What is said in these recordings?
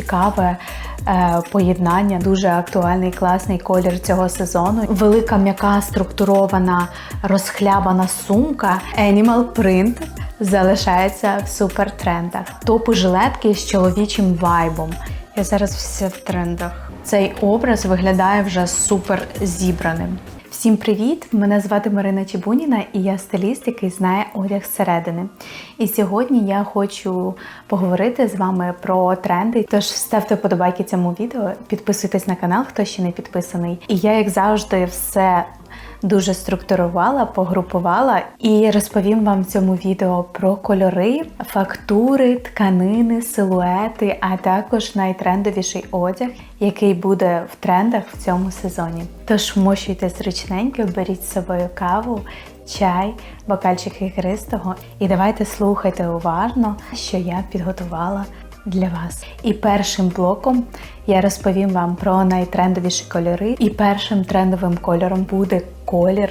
цікаве е, поєднання, дуже актуальний класний колір цього сезону. Велика м'яка структурована розхлябана сумка Animal Print залишається в супер трендах. Топи жилетки з чоловічим вайбом. Я зараз все в трендах. Цей образ виглядає вже супер зібраним. Всім привіт! Мене звати Марина Чебуніна і я стиліст, який знає одяг зсередини. І сьогодні я хочу поговорити з вами про тренди. Тож ставте вподобайки цьому відео, підписуйтесь на канал, хто ще не підписаний. І я, як завжди, все дуже структурувала, погрупувала і розповім вам в цьому відео про кольори, фактури, тканини, силуети, а також найтрендовіший одяг, який буде в трендах в цьому сезоні. Тож вмощуйте зручненько, беріть з собою каву, чай, бокальчик ігристого і давайте слухайте уважно, що я підготувала для вас. І першим блоком я розповім вам про найтрендовіші кольори. І першим трендовим кольором буде колір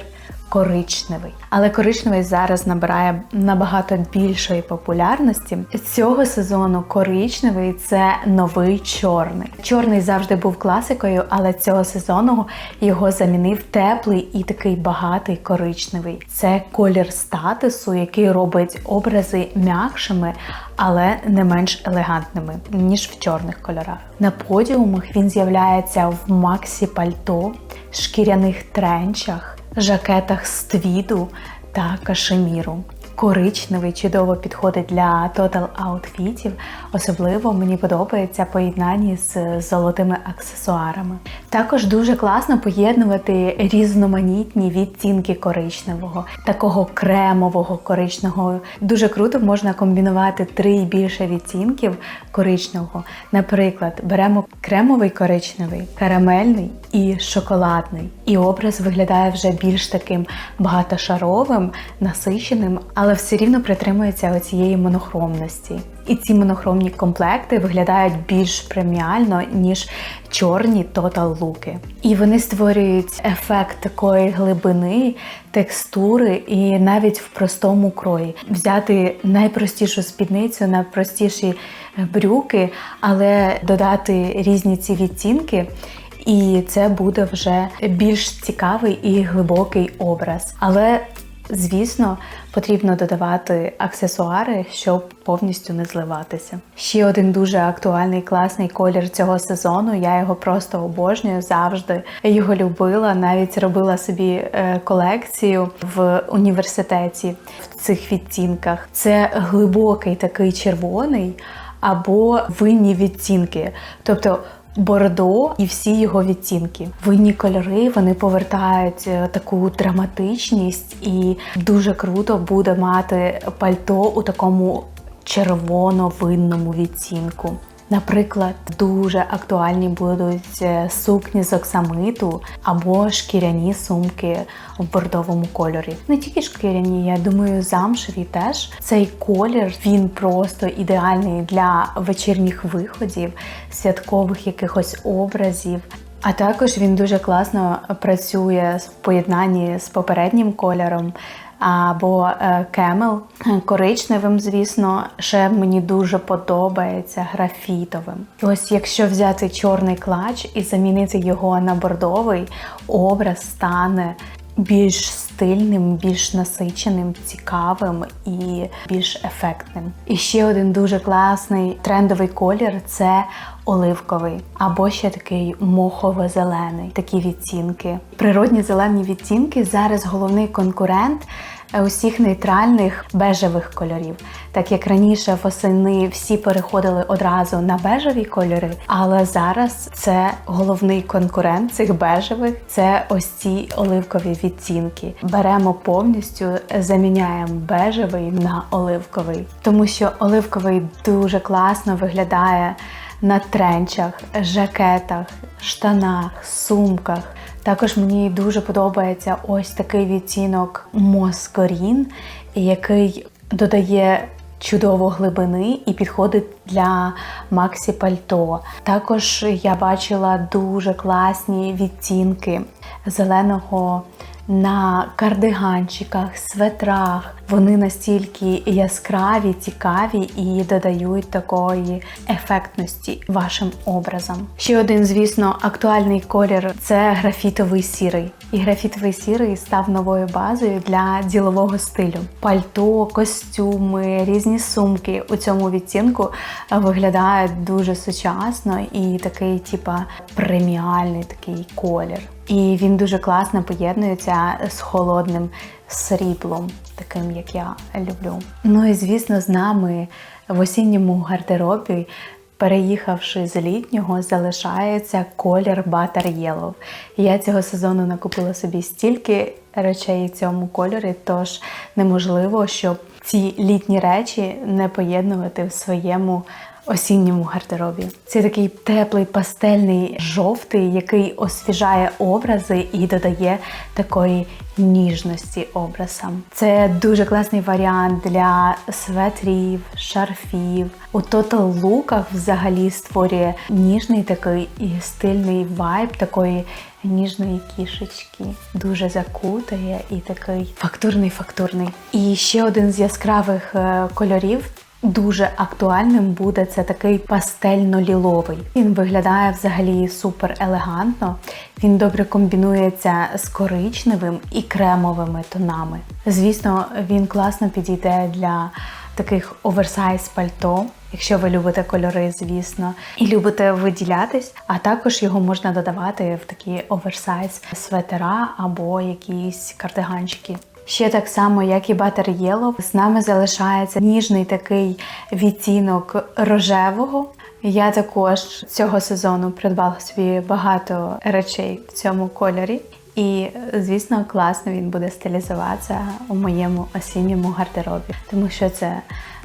коричневий. Але коричневий зараз набирає набагато більшої популярності. Цього сезону коричневий це новий чорний. Чорний завжди був класикою, але цього сезону його замінив теплий і такий багатий коричневий. Це колір статусу, який робить образи м'якшими, але не менш елегантними, ніж в чорних кольорах. На подіумах він з'являється в максі пальто, шкіряних тренчах, жакетах з твіду та кашеміру. Коричневий чудово підходить для тотал аутфітів. Особливо мені подобається поєднання з золотими аксесуарами. Також дуже класно поєднувати різноманітні відтінки коричневого, такого кремового коричневого. Дуже круто можна комбінувати три і більше відтінків коричневого. Наприклад, беремо кремовий коричневий, карамельний і шоколадний. І образ виглядає вже більш таким багатошаровим, насиченим, але все рівно притримується оцієї монохромності. І ці монохромні комплекти виглядають більш преміально, ніж чорні тотал луки. І вони створюють ефект такої глибини, текстури і навіть в простому крої. Взяти найпростішу спідницю, найпростіші брюки, але додати різні ці відтінки. І це буде вже більш цікавий і глибокий образ. Але Звісно, потрібно додавати аксесуари, щоб повністю не зливатися. Ще один дуже актуальний класний колір цього сезону. Я його просто обожнюю завжди. Його любила, навіть робила собі е, колекцію в університеті в цих відтінках. Це глибокий такий червоний або винні відтінки. Тобто Бордо і всі його відтінки. Винні кольори вони повертають е, таку драматичність, і дуже круто буде мати пальто у такому червоно-винному відтінку. Наприклад, дуже актуальні будуть е, сукні з оксамиту або шкіряні сумки в бордовому кольорі. Не тільки шкіряні, я думаю, замшеві теж цей колір він просто ідеальний для вечірніх виходів, святкових якихось образів. А також він дуже класно працює в поєднанні з попереднім кольором або кемел коричневим, звісно, ще мені дуже подобається графітовим. Ось якщо взяти чорний клач і замінити його на бордовий, образ стане більш стильним, більш насиченим, цікавим і більш ефектним. І ще один дуже класний трендовий колір це оливковий, або ще такий мохово-зелений, такі відтінки. Природні зелені відтінки зараз головний конкурент усіх нейтральних бежевих кольорів. Так як раніше восени всі переходили одразу на бежеві кольори, але зараз це головний конкурент цих бежевих це ось ці оливкові відтінки. Беремо повністю, заміняємо бежевий на оливковий, тому що оливковий дуже класно виглядає на тренчах, жакетах, штанах, сумках. Також мені дуже подобається ось такий відтінок Москорін, який додає чудово глибини і підходить для Максі Пальто. Також я бачила дуже класні відтінки зеленого на кардиганчиках, светрах, Вони настільки яскраві, цікаві і додають такої ефектності вашим образам. Ще один, звісно, актуальний колір це графітовий сірий. І графітовий сірий став новою базою для ділового стилю. Пальто, костюми, різні сумки у цьому відтінку виглядають дуже сучасно і такий, типа, преміальний такий колір. І він дуже класно поєднується з холодним сріблом, таким як я люблю. Ну і звісно, з нами в осінньому гардеробі. Переїхавши з літнього, залишається колір Butter Yellow. Я цього сезону накупила собі стільки речей цьому кольорі, тож неможливо, щоб ці літні речі не поєднувати в своєму осінньому гардеробі. Це такий теплий пастельний жовтий, який освіжає образи і додає такої ніжності образам. Це дуже класний варіант для светрів, шарфів. У Total луках взагалі створює ніжний такий і стильний вайб такої ніжної кішечки. Дуже закутає і такий фактурний-фактурний. І ще один з яскравих е, кольорів. Дуже актуальним буде це такий пастельно-ліловий. Він виглядає взагалі супер елегантно. Він добре комбінується з коричневим і кремовими тонами. Звісно, він класно підійде для таких оверсайз пальто, якщо ви любите кольори, звісно, і любите виділятись, а також його можна додавати в такі оверсайз светера або якісь кардиганчики. Ще так само, як і Butter Yellow, з нами залишається ніжний такий відтінок рожевого. Я також цього сезону придбала собі багато речей в цьому кольорі. І, звісно, класно він буде стилізуватися у моєму осінньому гардеробі, тому що це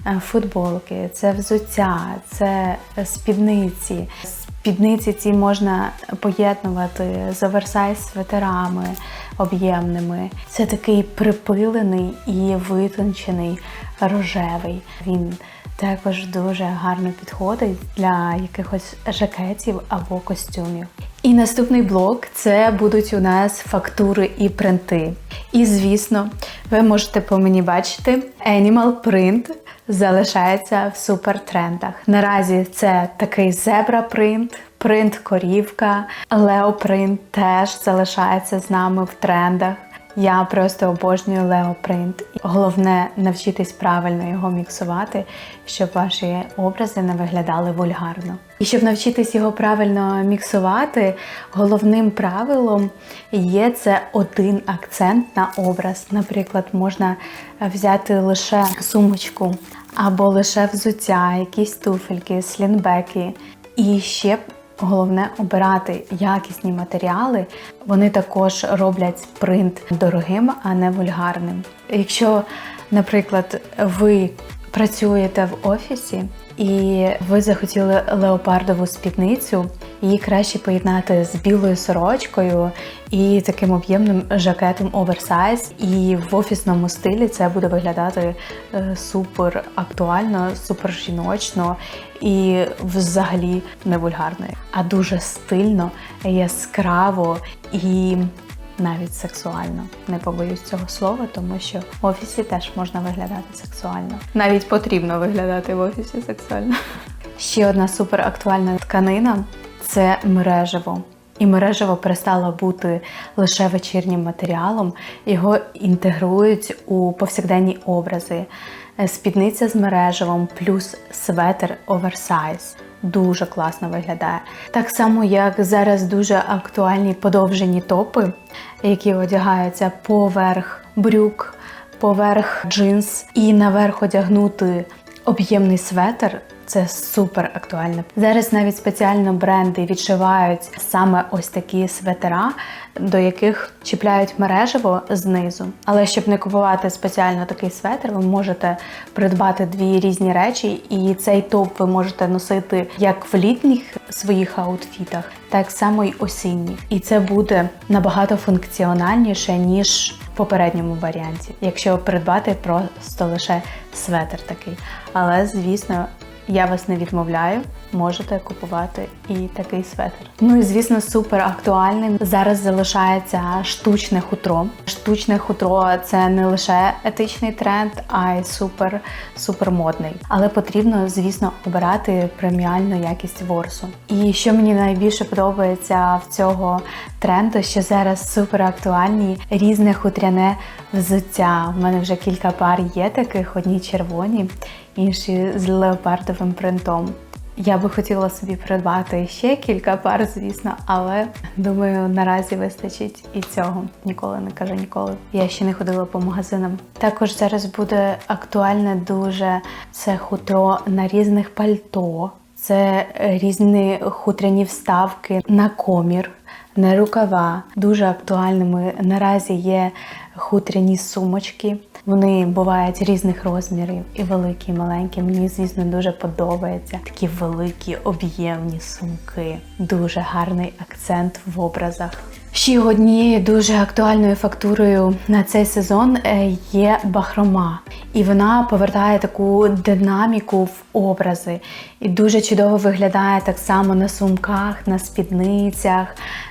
е, футболки, це взуття, це спідниці. Спідниці ці можна поєднувати з оверсайз свитерами об'ємними. Це такий припилений і витончений рожевий. Він також дуже гарно підходить для якихось жакетів або костюмів. І наступний блок це будуть у нас фактури і принти. І, звісно, ви можете по мені бачити Animal Print залишається в супертрендах. Наразі це такий зебра принт, принт корівка, леопринт теж залишається з нами в трендах. Я просто обожнюю леопринт. Головне навчитись правильно його міксувати, щоб ваші образи не виглядали вульгарно. І щоб навчитись його правильно міксувати, головним правилом є це один акцент на образ. Наприклад, можна взяти лише сумочку або лише взуття, якісь туфельки, слінбеки. І ще Головне обирати якісні матеріали. Вони також роблять принт дорогим, а не вульгарним. Якщо, наприклад, ви працюєте в офісі і ви захотіли леопардову спідницю, її краще поєднати з білою сорочкою і таким об'ємним жакетом оверсайз. І в офісному стилі це буде виглядати е, супер актуально, супер жіночно і взагалі не вульгарно, а дуже стильно, яскраво і навіть сексуально. Не побоюсь цього слова, тому що в офісі теж можна виглядати сексуально. Навіть потрібно виглядати в офісі сексуально. Ще одна супер актуальна тканина це мережево. І мережево перестало бути лише вечірнім матеріалом, його інтегрують у повсякденні образи. Спідниця з мережевом плюс светер оверсайз. Дуже класно виглядає. Так само, як зараз дуже актуальні подовжені топи, які одягаються поверх брюк, поверх джинс, і наверх одягнути об'ємний светр. Це супер актуально. Зараз навіть спеціально бренди відшивають саме ось такі светера, до яких чіпляють мережево знизу. Але щоб не купувати спеціально такий светр, ви можете придбати дві різні речі, і цей топ ви можете носити як в літніх своїх аутфітах, так само й осінніх. І це буде набагато функціональніше ніж попередньому варіанті, якщо придбати просто лише светр такий. Але звісно. Я вас не відмовляю. Можете купувати і такий светр. Ну і звісно, супер актуальним зараз залишається штучне хутро. Штучне хутро це не лише етичний тренд, а й супер супер модний. Але потрібно, звісно, обирати преміальну якість ворсу. І що мені найбільше подобається в цього тренду, що зараз супер актуальні різне хутряне взуття. У мене вже кілька пар є таких: одні червоні, інші з леопардовим принтом. Я би хотіла собі придбати ще кілька пар, звісно, але думаю, наразі вистачить і цього. Ніколи не кажу ніколи. Я ще не ходила по магазинам. Також зараз буде актуальне дуже це хутро на різних пальто, це різні хутряні вставки на комір, на рукава. Дуже актуальними наразі є хутряні сумочки. Вони бувають різних розмірів, і великі, і маленькі. Мені, звісно, дуже подобається такі великі об'ємні сумки. Дуже гарний акцент в образах. Ще однією дуже актуальною фактурою на цей сезон е, є бахрома, і вона повертає таку динаміку в образи. І дуже чудово виглядає так само на сумках, на спідницях,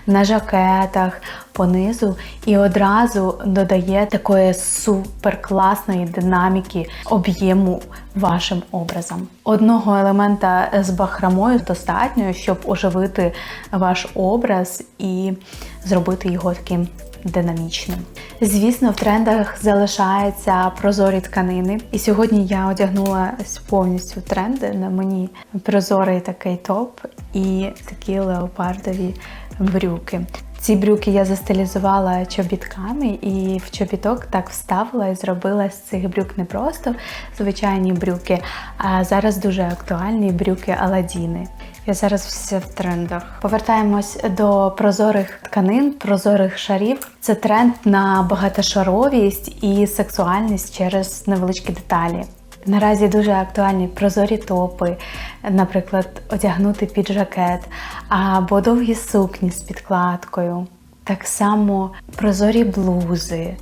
на жакетах понизу, і одразу додає такої суперкласної динаміки об'єму вашим образом. Одного елемента з бахромою достатньо, щоб оживити ваш образ і зробити його таким динамічним. Звісно, в трендах залишаються прозорі тканини. І сьогодні я одягнула повністю тренди. На мені прозорий такий топ і такі леопардові брюки. Ці брюки я застилізувала чобітками і в чобіток так вставила і зробила з цих брюк не просто звичайні брюки, а зараз дуже актуальні брюки Аладіни. Я зараз все в трендах. Повертаємось до прозорих тканин, прозорих шарів. Це тренд на багатошаровість і сексуальність через невеличкі деталі. Наразі дуже актуальні прозорі топи, наприклад, одягнути під жакет або довгі сукні з підкладкою. Так само прозорі блузи.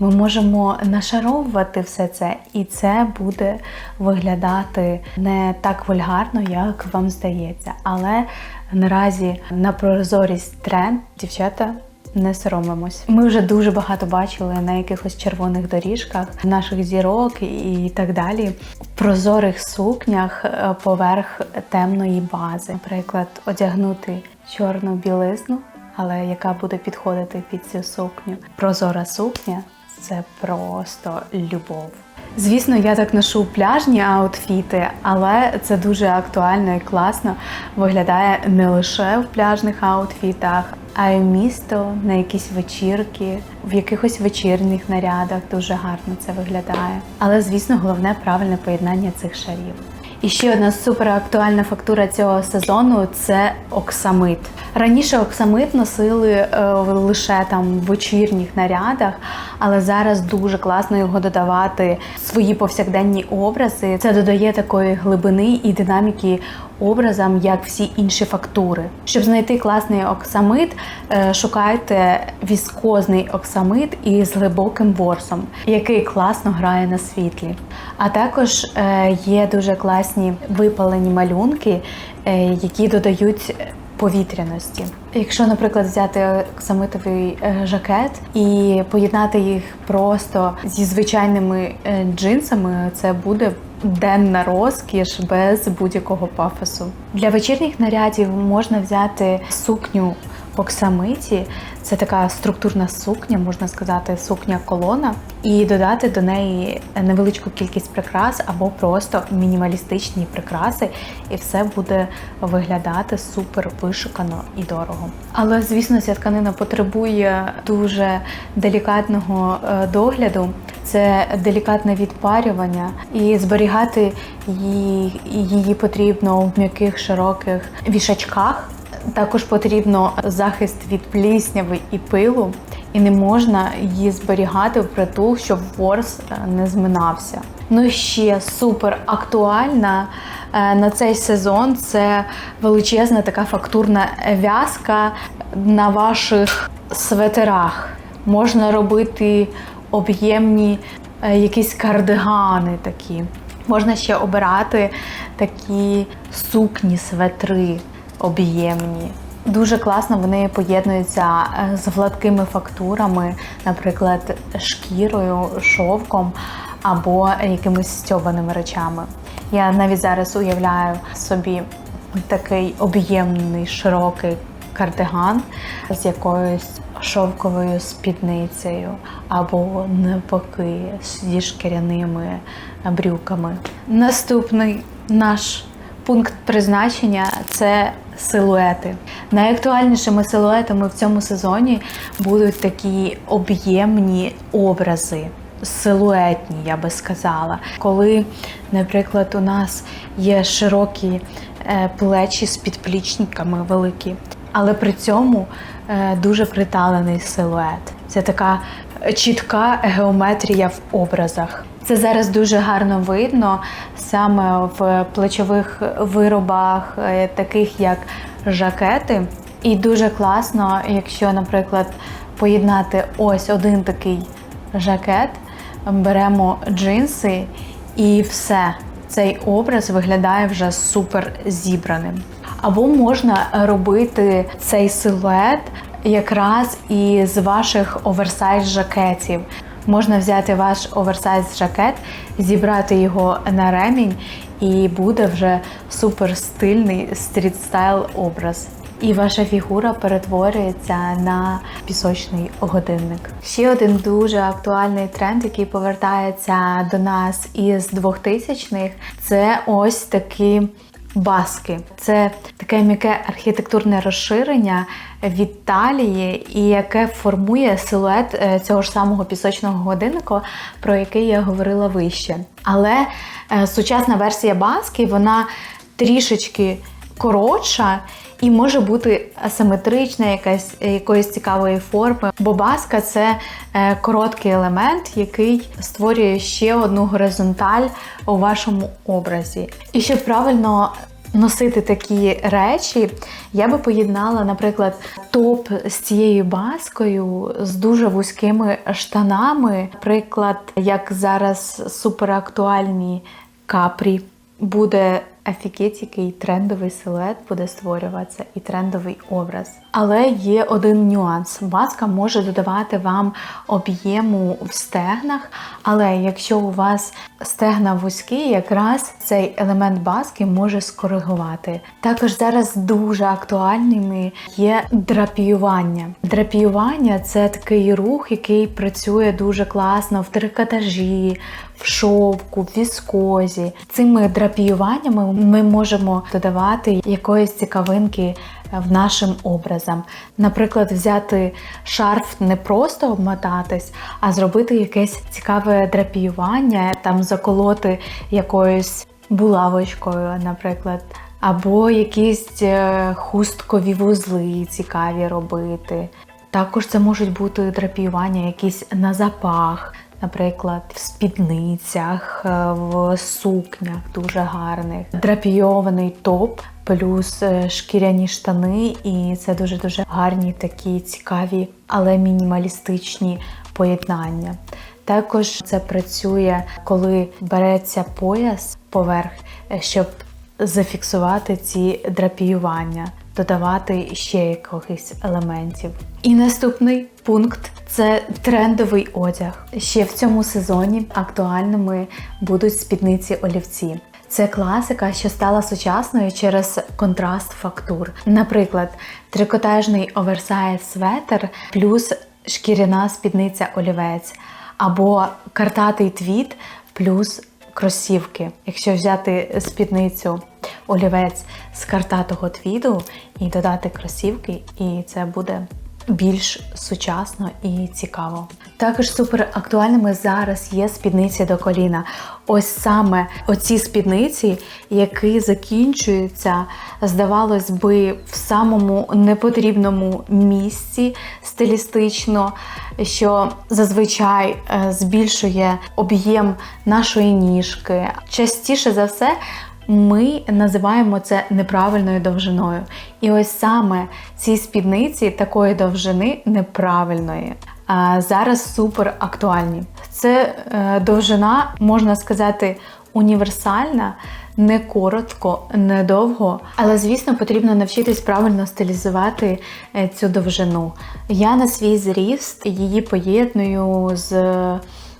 Ми можемо нашаровувати все це, і це буде виглядати не так вульгарно, як вам здається. Але наразі на прозорість тренд дівчата не соромимось. Ми вже дуже багато бачили на якихось червоних доріжках наших зірок і так далі. В прозорих сукнях е, поверх темної бази. Наприклад, одягнути чорну білизну, але яка буде підходити під цю сукню. Прозора сукня це просто любов. Звісно, я так ношу пляжні аутфіти, але це дуже актуально і класно виглядає не лише в пляжних аутфітах, а й місто на якісь вечірки, в якихось вечірніх нарядах дуже гарно це виглядає. Але звісно, головне правильне поєднання цих шарів. І ще одна суперактуальна фактура цього сезону це оксамит. Раніше оксамит носили е, лише там в вечірніх нарядах, але зараз дуже класно його додавати в свої повсякденні образи. Це додає такої глибини і динаміки образам, як всі інші фактури. Щоб знайти класний оксамит, е, шукайте віскозний оксамит із глибоким ворсом, який класно грає на світлі. А також е, є дуже класні випалені малюнки, е, які додають повітряності. Якщо, наприклад, взяти оксамитовий жакет і поєднати їх просто зі звичайними джинсами, це буде денна розкіш без будь-якого пафосу. Для вечірніх нарядів можна взяти сукню оксамиті. Це така структурна сукня, можна сказати, сукня колона, і додати до неї невеличку кількість прикрас або просто мінімалістичні прикраси, і все буде виглядати супер вишукано і дорого. Але звісно, ця тканина потребує дуже делікатного е, догляду. Це делікатне відпарювання, і зберігати її, її потрібно в м'яких широких вішачках. Також потрібно захист від плісняви і пилу, і не можна її зберігати в притул, щоб ворс е, не зминався. Ну ще супер актуальна е, на цей сезон це величезна така фактурна в'язка на ваших светерах. Можна робити об'ємні е, якісь кардигани такі. Можна ще обирати такі сукні, светри об'ємні. Дуже класно вони поєднуються е, з гладкими фактурами, наприклад, шкірою, шовком або якимись стьобаними речами. Я навіть зараз уявляю собі такий об'ємний широкий кардиган з якоюсь шовковою спідницею, або навпаки зі шкіряними брюками. Наступний наш пункт призначення це силуети. Найактуальнішими силуетами в цьому сезоні будуть такі об'ємні образи. Силуетні, я би сказала, коли, наприклад, у нас є широкі е, плечі з підплічниками великі, але при цьому е, дуже приталений силует. Це така чітка геометрія в образах. Це зараз дуже гарно видно саме в плечових виробах, е, таких як жакети. І дуже класно, якщо, наприклад, поєднати ось один такий жакет, беремо джинси і все. Цей образ виглядає вже супер зібраним. Або можна робити цей силует якраз із ваших оверсайз жакетів. Можна взяти ваш оверсайз жакет, зібрати його на ремінь, і буде вже супер стильний стріт-стайл образ. І ваша фігура перетворюється на пісочний годинник. Ще один дуже актуальний тренд, який повертається до нас із 2000-х, це ось такі баски. Це таке м'яке архітектурне розширення від талії, і яке формує силует е, цього ж самого пісочного годинника, про який я говорила вище. Але е, сучасна версія баски, вона трішечки коротша. І може бути асиметрична, якась якоїсь цікавої форми. Бо баска це е, короткий елемент, який створює ще одну горизонталь у вашому образі. І щоб правильно носити такі речі, я би поєднала, наприклад, топ з цією баскою, з дуже вузькими штанами. Наприклад, як зараз суперактуальні капрі. Буде офігеть, який трендовий силует буде створюватися і трендовий образ. Але є один нюанс: маска може додавати вам об'єму в стегнах, але якщо у вас стегна вузькі, якраз цей елемент баски може скоригувати. Також зараз дуже актуальними є драпіювання. Драпіювання це такий рух, який працює дуже класно в трикотажі, в шовку, в віскозі. Цими драпіюваннями ми можемо додавати якоїсь цікавинки в нашим образам. Наприклад, взяти шарф не просто обмотатись, а зробити якесь цікаве драпіювання, там заколоти якоюсь булавочкою, наприклад. Або якісь е, хусткові вузли цікаві робити. Також це можуть бути драпіювання якісь на запах, наприклад, в спідницях, е, в сукнях дуже гарних, драпійований топ, плюс е, шкіряні штани, і це дуже-дуже гарні такі цікаві, але мінімалістичні поєднання. Також це працює, коли береться пояс поверх, е, щоб зафіксувати ці драпіювання додавати ще якихось елементів. І наступний пункт це трендовий одяг. Ще в цьому сезоні актуальними будуть спідниці олівці. Це класика, що стала сучасною через контраст фактур. Наприклад, трикотажний оверсайз светр плюс шкіряна спідниця олівець, або картатий твіт плюс кросівки. Якщо взяти спідницю олівець з картатого твіду і додати кросівки, і це буде більш сучасно і цікаво. Також супер актуальними зараз є спідниці до коліна. Ось саме оці спідниці, які закінчуються, здавалось би, в самому непотрібному місці стилістично, що зазвичай е, збільшує об'єм нашої ніжки. Частіше за все, ми називаємо це неправильною довжиною. І ось саме ці спідниці такої довжини неправильної. Зараз супер актуальні. Це е, довжина, можна сказати, універсальна, не коротко, не довго. Але, звісно, потрібно навчитись правильно стилізувати е, цю довжину. Я на свій зріст її поєдную з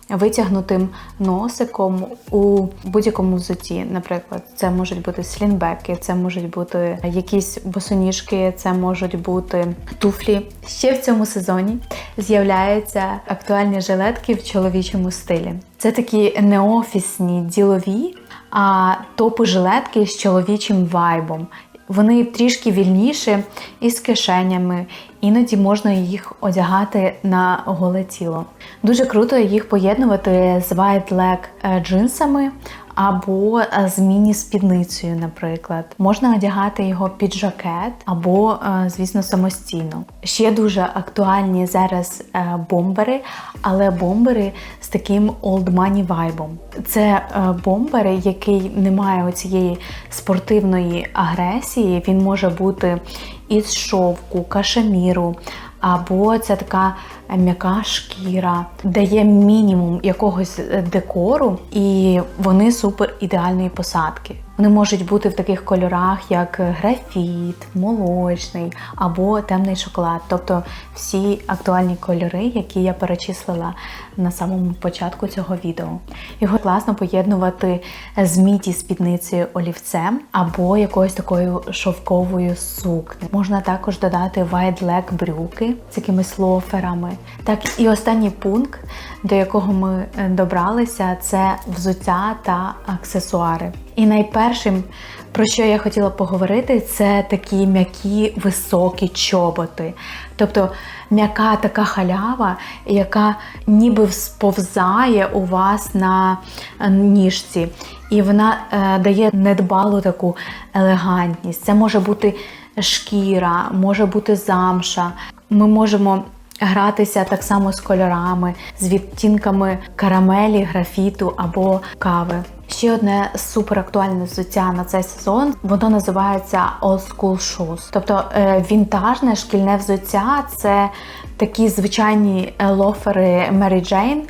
витягнутим носиком у будь-якому взутті. Наприклад, це можуть бути слінбеки, це можуть бути якісь босоніжки, це можуть бути туфлі. Ще в цьому сезоні з'являються актуальні жилетки в чоловічому стилі. Це такі неофісні ділові, а топи жилетки з чоловічим вайбом. Вони трішки вільніші і з кишенями, іноді можна їх одягати на голе тіло. Дуже круто їх поєднувати з white leg е, джинсами або е, з міні-спідницею, наприклад. Можна одягати його під жакет або, е, звісно, самостійно. Ще дуже актуальні зараз бомбери, але бомбери з таким old money вайбом. Це бомбери, який не має цієї спортивної агресії. Він може бути із шовку, кашеміру, або це така м'яка шкіра, дає мінімум якогось декору, і вони супер ідеальної посадки. Вони можуть бути в таких кольорах, як графіт, молочний або темний шоколад, тобто всі актуальні кольори, які я перечислила на самому початку цього відео. Його класно поєднувати з міді спідницею олівцем або якоюсь такою шовковою сукнею. Можна також додати wide leg брюки з якимись лоферами. Так і останній пункт, до якого ми добралися, це взуття та аксесуари. І найпершим, про що я хотіла поговорити, це такі м'які високі чоботи. Тобто м'яка така халява, яка ніби сповзає у вас на е, ніжці. І вона е, дає недбалу таку елегантність. Це може бути шкіра, може бути замша. Ми можемо гратися так само з кольорами, з відтінками карамелі, графіту або кави. Ще одне супер актуальне взуття на цей сезон. Воно називається Old School Shoes. Тобто е, вінтажне шкільне взуття це такі звичайні е, лофери Mary Jane,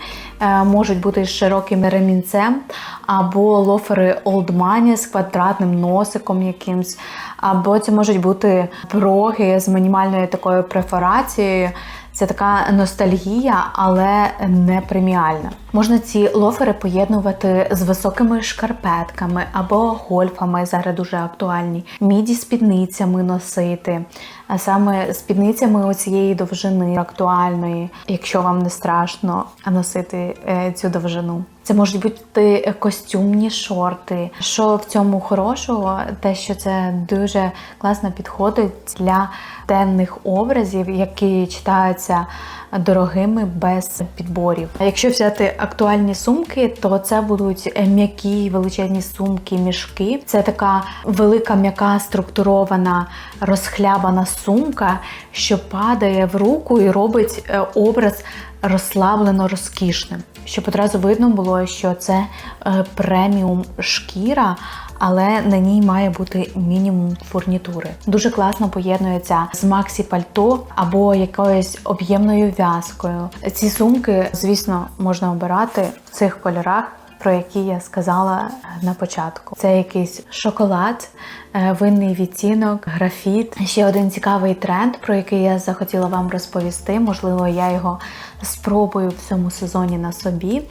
е, можуть бути з широким ремінцем, або лофери Old Money з квадратним носиком якимсь, або це можуть бути проги з мінімальною такою префорацією. Це така ностальгія, але не преміальна. Можна ці лофери поєднувати з високими шкарпетками або гольфами, зараз дуже актуальні, міді спідницями носити, а саме спідницями оцієї довжини актуальної, якщо вам не страшно носити е, цю довжину. Це можуть бути костюмні шорти. Що в цьому хорошого, те, що це дуже класно підходить для денних образів, які читаються дорогими без підборів. А якщо взяти актуальні сумки, то це будуть м'які величезні сумки, мішки. Це така велика м'яка структурована розхлябана сумка, що падає в руку і робить е, образ розслаблено розкішним. Щоб одразу видно було, що це е, преміум шкіра але на ній має бути мінімум фурнітури. Дуже класно поєднується з Максі пальто або якоюсь об'ємною в'язкою. Ці сумки, звісно, можна обирати в цих кольорах. Про які я сказала на початку, це якийсь шоколад, е, винний відтінок, графіт. Ще один цікавий тренд, про який я захотіла вам розповісти. Можливо, я його спробую в цьому сезоні на собі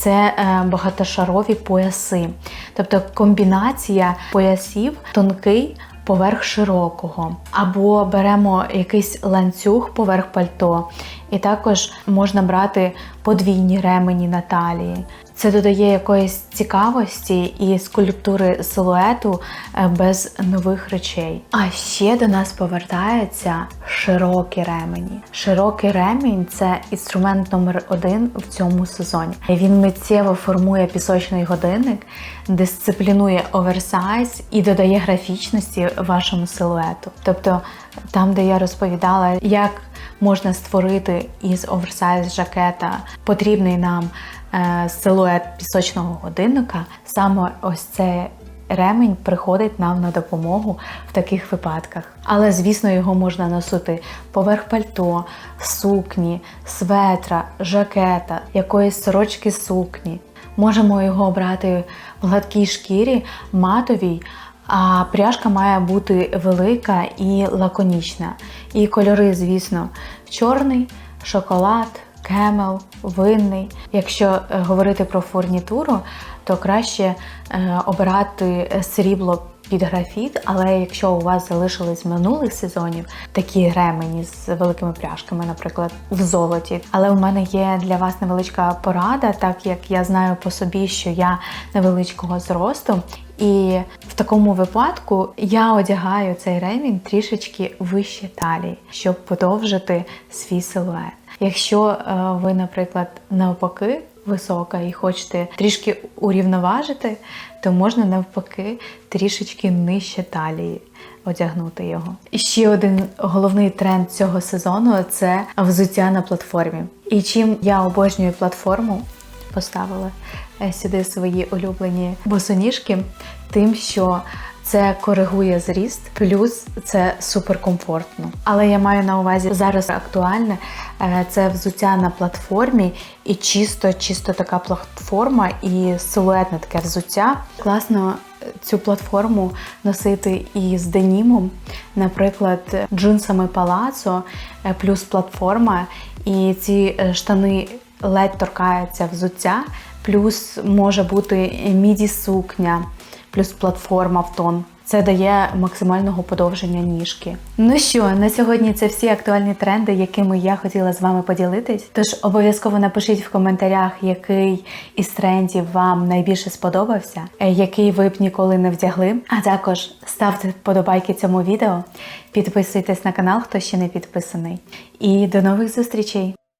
це е, багатошарові пояси, тобто комбінація поясів тонкий. Поверх широкого, або беремо якийсь ланцюг поверх пальто, і також можна брати подвійні ремені на талії. Це додає якоїсь цікавості і скульптури силуету е, без нових речей. А ще до нас повертаються широкі ремені. Широкий ремінь це інструмент номер один в цьому сезоні. Він миттєво формує пісочний годинник, дисциплінує оверсайз і додає графічності вашому силуету. Тобто, там, де я розповідала, як можна створити із оверсайз жакета потрібний нам силует пісочного годинника, саме ось це. Ремень приходить нам на допомогу в таких випадках. Але, звісно, його можна носити поверх пальто, сукні, светра, жакета, якоїсь сорочки сукні. Можемо його обрати в гладкій шкірі, матовій, а пряжка має бути велика і лаконічна. І кольори, звісно, чорний, шоколад, кемел, винний. Якщо е, говорити про фурнітуру, то краще е, обирати срібло під графіт, але якщо у вас залишились минулих сезонів такі ремені з великими пряжками, наприклад, в золоті. Але у мене є для вас невеличка порада, так як я знаю по собі, що я невеличкого зросту. І в такому випадку я одягаю цей ремінь трішечки вище талії, щоб подовжити свій силует. Якщо е, ви, наприклад, навпаки висока і хочете трішки урівноважити, то можна навпаки трішечки нижче талії одягнути його. І ще один головний тренд цього сезону це взуття на платформі. І чим я обожнюю платформу, поставила е, сюди свої улюблені босоніжки, тим, що це коригує зріст, плюс це суперкомфортно. Але я маю на увазі зараз актуальне е, це взуття на платформі і чисто, чисто така платформа і силуетне таке взуття. Класно е, цю платформу носити і з денімом, наприклад, джинсами палацо, е, плюс платформа, і ці штани ледь торкаються взуття, плюс може бути міді сукня плюс платформа в тон. Це дає максимального подовження ніжки. Ну що, на сьогодні це всі актуальні тренди, якими я хотіла з вами поділитись. Тож обов'язково напишіть в коментарях, який із трендів вам найбільше сподобався, е, який ви б ніколи не вдягли. А також ставте вподобайки цьому відео, підписуйтесь на канал, хто ще не підписаний. І до нових зустрічей!